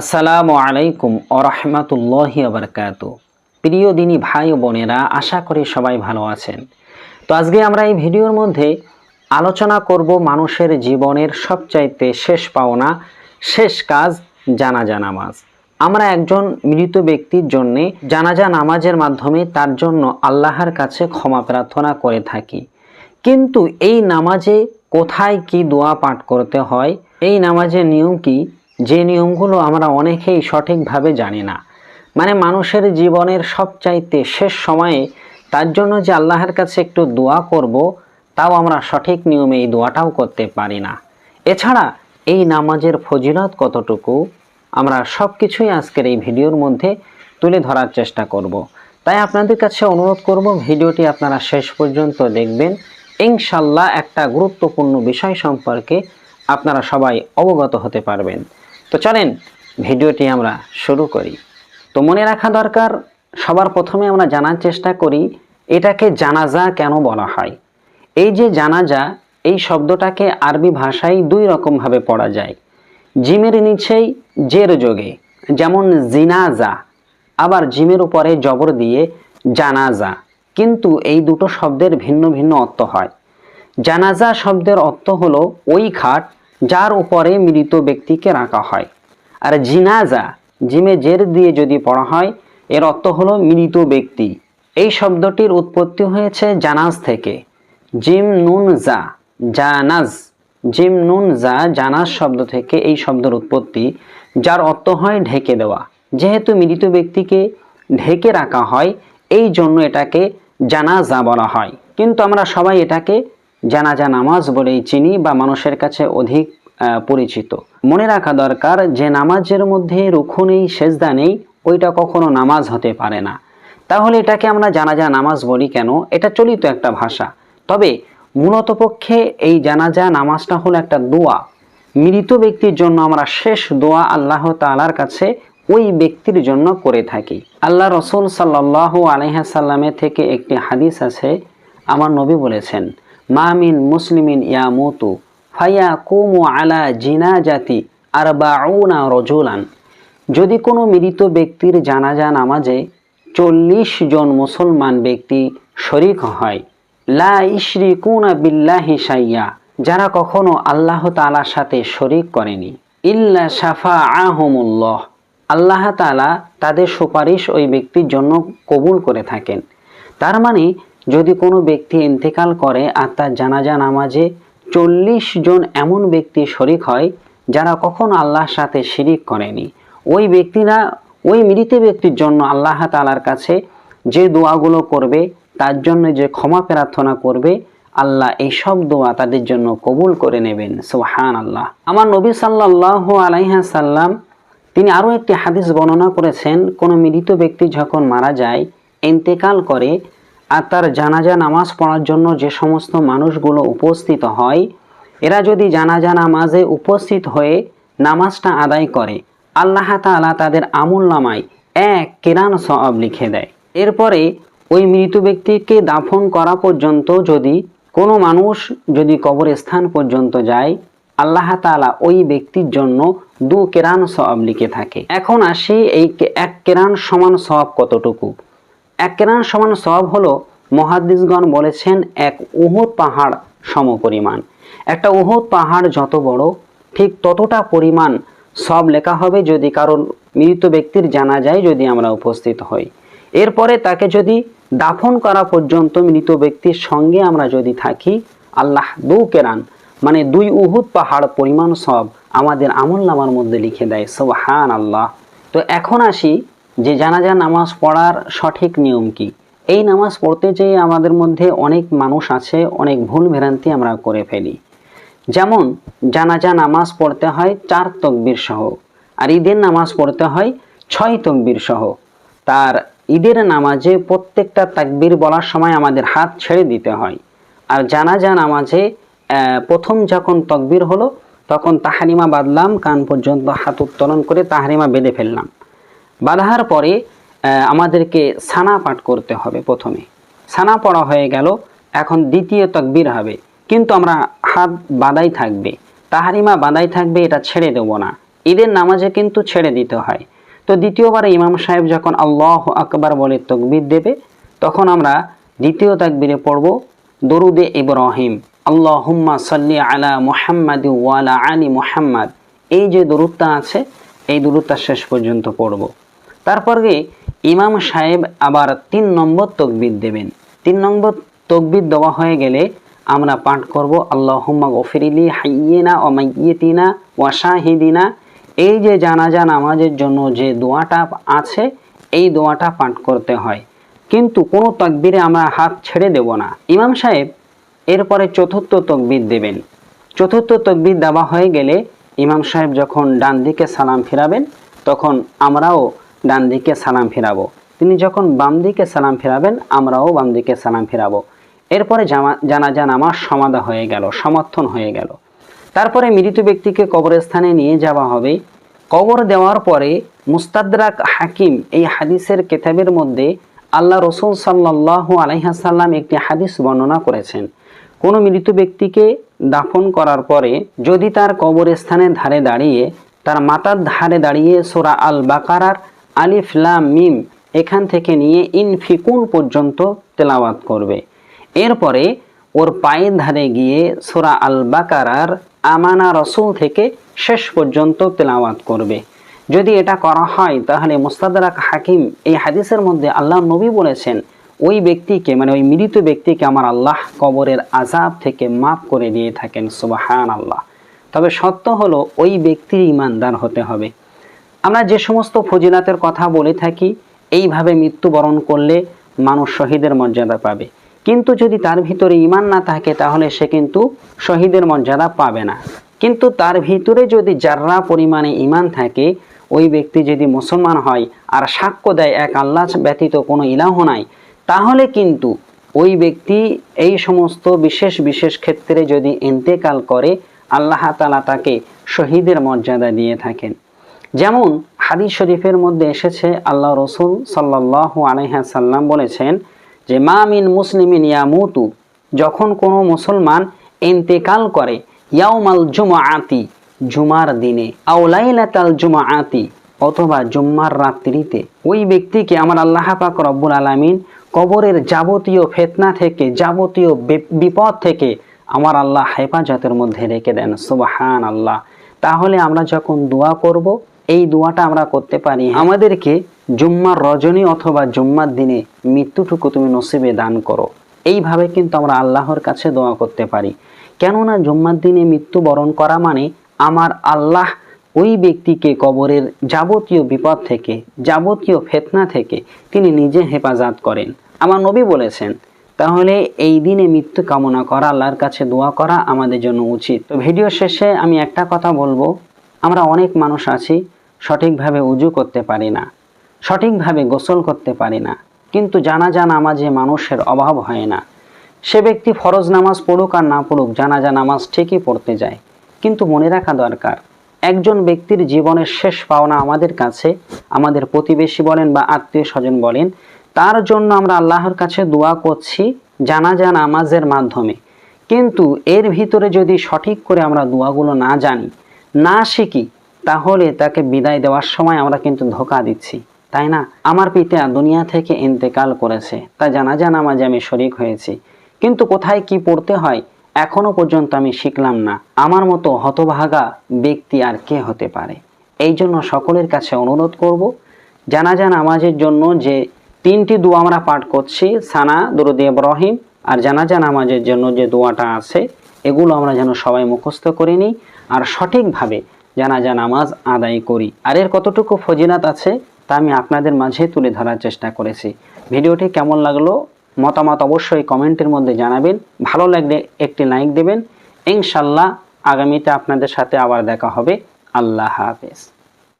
আসসালামু আলাইকুম আরহামাতুল্লাহি আবরকাত প্রিয় দিনী ভাই ও বোনেরা, আশা করি সবাই ভালো আছেন। তো আজকে আমরা এই ভিডিওর মধ্যে আলোচনা করব মানুষের জীবনের সবচাইতে শেষ পাওনা, শেষ কাজ, জানাজা নামাজ। আমরা একজন মৃত ব্যক্তির জন্যে জানাজা নামাজের মাধ্যমে তার জন্য আল্লাহর কাছে ক্ষমা প্রার্থনা করে থাকি। কিন্তু এই নামাজে কোথায় কি দোয়া পাঠ করতে হয়, এই নামাজের নিয়ম কি যে নিয়মগুলো আমরা অনেকেই সঠিকভাবে জানি না। মানে মানুষের জীবনের সবচাইতে শেষ সময়ে তার জন্য যে আল্লাহর কাছে একটু দোয়া করব, তাও আমরা সঠিক নিয়মে এই দোয়াটাও করতে পারি না। এছাড়া এই নামাজের ফজিলত কতটুকু, আমরা সব কিছুই আজকের এই ভিডিওর মধ্যে তুলে ধরার চেষ্টা করব। তাই আপনাদের কাছে অনুরোধ করব, ভিডিওটি আপনারা শেষ পর্যন্ত দেখবেন। ইনশাল্লাহ একটা গুরুত্বপূর্ণ বিষয় সম্পর্কে আপনারা সবাই অবগত হতে পারবেন। তো চলেন ভিডিওটি আমরা শুরু করি। তো মনে রাখা দরকার, সবার প্রথমে আমরা জানার চেষ্টা করি, এটাকে জানাজা কেন বলা হয়? এই যে জানাজা, এই শব্দটাকে আরবি ভাষায় দুই রকমভাবে পড়া যায়। জিমের নিচেই জের যোগে, যেমন জিনাজা, আবার জিমের উপরে জবর দিয়ে জানাজা। কিন্তু এই দুটো শব্দের ভিন্ন ভিন্ন অর্থ হয়। জানাজা শব্দের অর্থ হলো ওই খাট যার উপরে মৃত ব্যক্তিকে রাখা হয়। আর জিনাজা, জিমে জের দিয়ে যদি পড়া হয়, এর অর্থ হলো মৃত ব্যক্তি। এই শব্দটির উৎপত্তি হয়েছে জানাজ থেকে। জিম নুন জা জানাজ। জিম নুন জা জানাজ শব্দ থেকে এই শব্দের উৎপত্তি, যার অর্থ হয় ঢেকে দেওয়া। যেহেতু মৃত ব্যক্তিকে ঢেকে রাখা হয়, এই জন্য এটাকে জানাজা বলা হয়। কিন্তু আমরা সবাই এটাকে জানাজা নামাজ বলেই চিনি বা মানুষের কাছে অধিক পরিচিত। মনে রাখা দরকার, যে নামাজের মধ্যে রুখু নেই, সেজদা নেই, ওইটা কখনো নামাজ হতে পারে না। তাহলে এটাকে আমরা জানাজা নামাজ বলি কেন? এটা চলিত একটা ভাষা। তবে মূলত পক্ষে এই জানাজা নামাজটা হলো একটা দোয়া। মৃত ব্যক্তির জন্য আমরা শেষ দোয়া আল্লাহ তালার কাছে ওই ব্যক্তির জন্য করে থাকি। আল্লাহ রসুল সাল্লাহ আলহাসাল্লামের থেকে একটি হাদিস আছে, আমার নবী বলেছেন মামিন মুসলিমিন ইয়া মতু ফাইয়া কুমু আলা জিনা জাতি আর বাউনা রজুলান। যদি কোনো মৃত ব্যক্তির জানাজা নামাজে চল্লিশ জন মুসলমান ব্যক্তি শরিক হয়, লা ইশরিকুনা বিল্লাহি সাইয়া যারা কখনো আল্লাহ তাআলার সাথে শরিক করেনি, ইল্লা সাফা আহমুল্লাহ আল্লাহ তাআলা তাদের সুপারিশ ওই ব্যক্তির জন্য কবুল করে থাকেন। তার মানে যদি কোনো ব্যক্তি ইন্তেকাল করে আর তার জানাজা নামাজে চল্লিশ জন এমন ব্যক্তি শরিক হয় যারা কখনো আল্লাহর সাথে শিরিক করেনি। ওই ব্যক্তিরা, ওই মৃত ব্যক্তির জন্য আল্লাহ তাআলার কাছে যে দোয়াগুলো করবে, তার জন্য যে ক্ষমা প্রার্থনা করবে, আল্লাহ এই সব দোয়া তাদের জন্য কবুল করে নেবেন। সুবহান আল্লাহ আমার নবী সাল্লাল্লাহু আলাইহা সাল্লাম, তিনি আরও একটি হাদিস বর্ণনা করেছেন, কোনো মৃত ব্যক্তি যখন মারা যায়, ইন্তেকাল করে আর তার জানাজা নামাজ পড়ার জন্য যে সমস্ত মানুষগুলো উপস্থিত হয়, এরা যদি জানাজা নামাজে উপস্থিত হয়ে নামাজটা আদায় করে, আল্লাহ তাআলা তাদের আমুল নামায় এক কেরান সব লিখে দেয়। এরপরে ওই মৃত ব্যক্তিকে দাফন করা পর্যন্ত যদি কোনো মানুষ যদি কবরস্থান পর্যন্ত যায়, আল্লাহ তাআলা ওই ব্যক্তির জন্য দু কেরান সব লিখে থাকে। এখন আসি এই এক কেরান সমান সব কতটুকু? এক কেরান সমান সব হলো, মহাদিসগণ বলেছেন এক উহুদ পাহাড় সমপরিমাণ। একটা উহুদ পাহাড় যত বড়, ঠিক ততটা পরিমাণ সব লেখা হবে যদি কারণ মৃত ব্যক্তির জানা যায় যদি আমরা উপস্থিত হই। এরপরে তাকে যদি দাফন করা পর্যন্ত মৃত ব্যক্তির সঙ্গে আমরা যদি থাকি, আল্লাহ দু কেরান মানে দুই উহুদ পাহাড় পরিমাণ সব আমাদের আমল নামার মধ্যে লিখে দেয় সুবহান আল্লাহ তো এখন আসি যে জানাজা নামাজ পড়ার সঠিক নিয়ম কি? এই নামাজ পড়তে যেয়ে আমাদের মধ্যে অনেক মানুষ আছে, অনেক ভুল ভ্রান্তি আমরা করে ফেলি। যেমন, জানাজা নামাজ পড়তে হয় চার তকবির সহ, আর ঈদের নামাজ পড়তে হয় ছয় তকবির সহ। তার ঈদের নামাজে প্রত্যেকটা তাকবির বলার সময় আমাদের হাত ছেড়ে দিতে হয়। আর জানাজা নামাজে প্রথম যখন তকবির হলো, তখন তাহারিমা বাঁধলাম কান পর্যন্ত হাত উত্তোলন করে তাহারিমা বেঁধে ফেললাম। বাঁধার পরে আমাদেরকে সানা পাঠ করতে হবে প্রথমে। সানা পড়া হয়ে গেল, এখন দ্বিতীয় তকবির হবে। কিন্তু আমরা হাত বাঁধাই থাকবে, তাহারিমা বাঁধাই থাকবে, এটা ছেড়ে দেব না। ঈদের নামাজে কিন্তু ছেড়ে দিতে হয়। তো দ্বিতীয়বার ইমাম সাহেব যখন আল্লাহ আকবার বলে তকবির দেবে, তখন আমরা দ্বিতীয় তাকবিরে পড়ব, দরুদে ইব্রাহিম, আল্লাহুম্মা সাল্লি আলা মুহাম্মাদ ওয়ালা আলী মুহাম্মাদ। এই যে দরুদটা আছে, এই দরুদটা শেষ পর্যন্ত পড়ব। তারপরে ইমাম সাহেব আবার তিন নম্বর তকবির দেবেন। তিন নম্বর তকবির দেওয়া হয়ে গেলে আমরা পাঠ করব, আল্লাহুম্মা গফিরিলি হাইয়িনা ও মাইয়িতিনা ওয়া শাহিদিনা। এই যে জানাজা নামাজের জন্য যে দোয়াটা আছে, এই দোয়াটা পাঠ করতে হয়। কিন্তু কোনো তকবিরে আমরা হাত ছেড়ে দেব না। ইমাম সাহেব এরপরে চতুর্থ তকবির দেবেন। চতুর্থ তকবির দেওয়া হয়ে গেলে ইমাম সাহেব যখন ডান দিকে সালাম ফিরাবেন, তখন আমরাও ডান দিকে সালাম ফিরাবো। তিনি যখন বাম দিকে সালাম ফেরাবেন, আমরাও বাম দিকে সালাম ফিরাবো। এরপরে জামা নামাজ সমাধা হয়ে গেল, সমর্থন হয়ে গেল। তারপরে মৃত ব্যক্তিকে কবরস্থানে নিয়ে যাওয়া হবে। কবর দেওয়ার পরে মুস্তাদরাক হাকিম এই হাদিসের কেতাবের মধ্যে আল্লাহ রসুল সাল্লাহ আলাইহাসাল্লাম একটি হাদিস বর্ণনা করেছেন। কোনো মৃত ব্যক্তিকে দাফন করার পরে যদি তার কবরস্থানের ধারে দাঁড়িয়ে, তার মাথার ধারে দাঁড়িয়ে সোরা আল বাকারার আলিফ, লাম, মিম এখান থেকে নিয়ে ইনফিকুন পর্যন্ত তেলাওয়াত করবে। এরপরে ওর পায়ের ধারে গিয়ে সোরা আল বাকারার আমানা রসুল থেকে শেষ পর্যন্ত তেলাওয়াত করবে। যদি এটা করা হয়, তাহলে মুস্তাদারাক হাকিম এই হাদিসের মধ্যে আল্লাহ নবী বলেছেন, ওই ব্যক্তিকে মানে ওই মৃত ব্যক্তিকে আমার আল্লাহ কবরের আজাব থেকে মাফ করে দিয়ে থাকেন সুবাহান আল্লাহ তবে সত্য হলো, ওই ব্যক্তির ইমানদার হতে হবে। আমরা যে সমস্ত ফজিলাতের কথা বলে থাকি, এইভাবে মৃত্যুবরণ করলে মানুষ শহীদের মর্যাদা পাবে। কিন্তু যদি তার ভিতরে ইমান না থাকে, তাহলে সে কিন্তু শহীদের মর্যাদা পাবে না। কিন্তু তার ভিতরে যদি যার্রা পরিমাণে ইমান থাকে, ওই ব্যক্তি যদি মুসলমান হয় আর সাক্ষ্য দেয় এক আল্লাহ ব্যতীত কোনো ইলাহ নাই, তাহলে কিন্তু ওই ব্যক্তি এই সমস্ত বিশেষ বিশেষ ক্ষেত্রে যদি ইন্তেকাল করে, আল্লাহ তালা তাকে শহীদের মর্যাদা দিয়ে থাকেন। যেমন হাদিস শরীফের মধ্যে এসেছে, আল্লাহ রসুল সাল্লাহ আলহাসাল্লাম বলেছেন যে, মা মিন মুসলিমিন ইয়ামুতু যখন কোনো মুসলমান ইন্তেকাল করে ইয়াউমাল জুমা আতি জুমার দিনে আউলাইলাতাল জুমা আতি অথবা জুম্মার রাত্রিতে, ওই ব্যক্তিকে আমার আল্লাহ পাক রব্বুল আলামিন কবরের যাবতীয় ফেতনা থেকে, যাবতীয় বিপদ থেকে আমার আল্লাহ হেফাজতের মধ্যে রেখে দেন। সুবাহান আল্লাহ তাহলে আমরা যখন দোয়া করব এই দোয়াটা আমরা করতে পারি। আমাদেরকে জুম্মার রজনী অথবা জুম্মার দিনে মৃত্যুটুকু তুমি নসিবে দান করো। এইভাবে কিন্তু আমরা আল্লাহর কাছে দোয়া করতে পারি। কেননা জুম্মার দিনে মৃত্যুবরণ করা মানে আমার আল্লাহ ওই ব্যক্তিকে কবরের যাবতীয় বিপদ থেকে, যাবতীয় ফেতনা থেকে তিনি নিজে হেফাজত করেন। আমার নবী বলেছেন, তাহলে এই দিনে মৃত্যু কামনা করা, আল্লাহর কাছে দোয়া করা আমাদের জন্য উচিত। তো ভিডিও শেষে আমি একটা কথা বলব। আমরা অনেক মানুষ আছি সঠিকভাবে উজু করতে পারি না, সঠিকভাবে গোসল করতে পারি না। কিন্তু জানাজা নামাজে মানুষের অভাব হয় না। সে ব্যক্তি ফরজ নামাজ পড়ুক আর না পড়ুক, জানাজা নামাজ ঠিকই পড়তে যায়। কিন্তু মনে রাখা দরকার, একজন ব্যক্তির জীবনের শেষ পাওনা আমাদের কাছে, আমাদের প্রতিবেশী বলেন বা আত্মীয় স্বজন বলেন, তার জন্য আমরা আল্লাহর কাছে দোয়া করছি জানাজা নামাজের মাধ্যমে। কিন্তু এর ভিতরে যদি সঠিক করে আমরা দোয়াগুলো না জানি, না শিখি তাহলে তাকে বিদায় দেওয়ার সময় আমরা কিন্তু ধোকা দিচ্ছি, তাই না? আমার পিতা দুনিয়া থেকে ইন্তেকাল করেছে, তা জানাজা নামাজে আমি শরিক হয়েছি। কিন্তু কোথায় কি পড়তে হয়, এখনও পর্যন্ত আমি শিখলাম না। আমার মতো হতভাগা ব্যক্তি আর কে হতে পারে? এই জন্য সকলের কাছে অনুরোধ করব, জানাজা নামাজের জন্য যে তিনটি দোয়া আমরা পাঠ করছি, সানা, দরুদি ইব্রাহিম আর জানাজা নামাজের জন্য যে দোয়াটা আছে, এগুলো আমরা যেন সবাই মুখস্থ করে নিই আর সঠিকভাবে জানাজা, নামাজ আদায় করি। আর এর কতটুকু ফজিলাত আছে, তা আমি আপনাদের মাঝে তুলে ধরার চেষ্টা করেছি। ভিডিওটি কেমন লাগল, মতামত অবশ্যই কমেন্টের মধ্যে জানাবেন। ভালো লাগলে একটি লাইক দেবেন। ইনশাল্লাহ আগামীতে আপনাদের সাথে আবার দেখা হবে। আল্লাহ হাফেজ।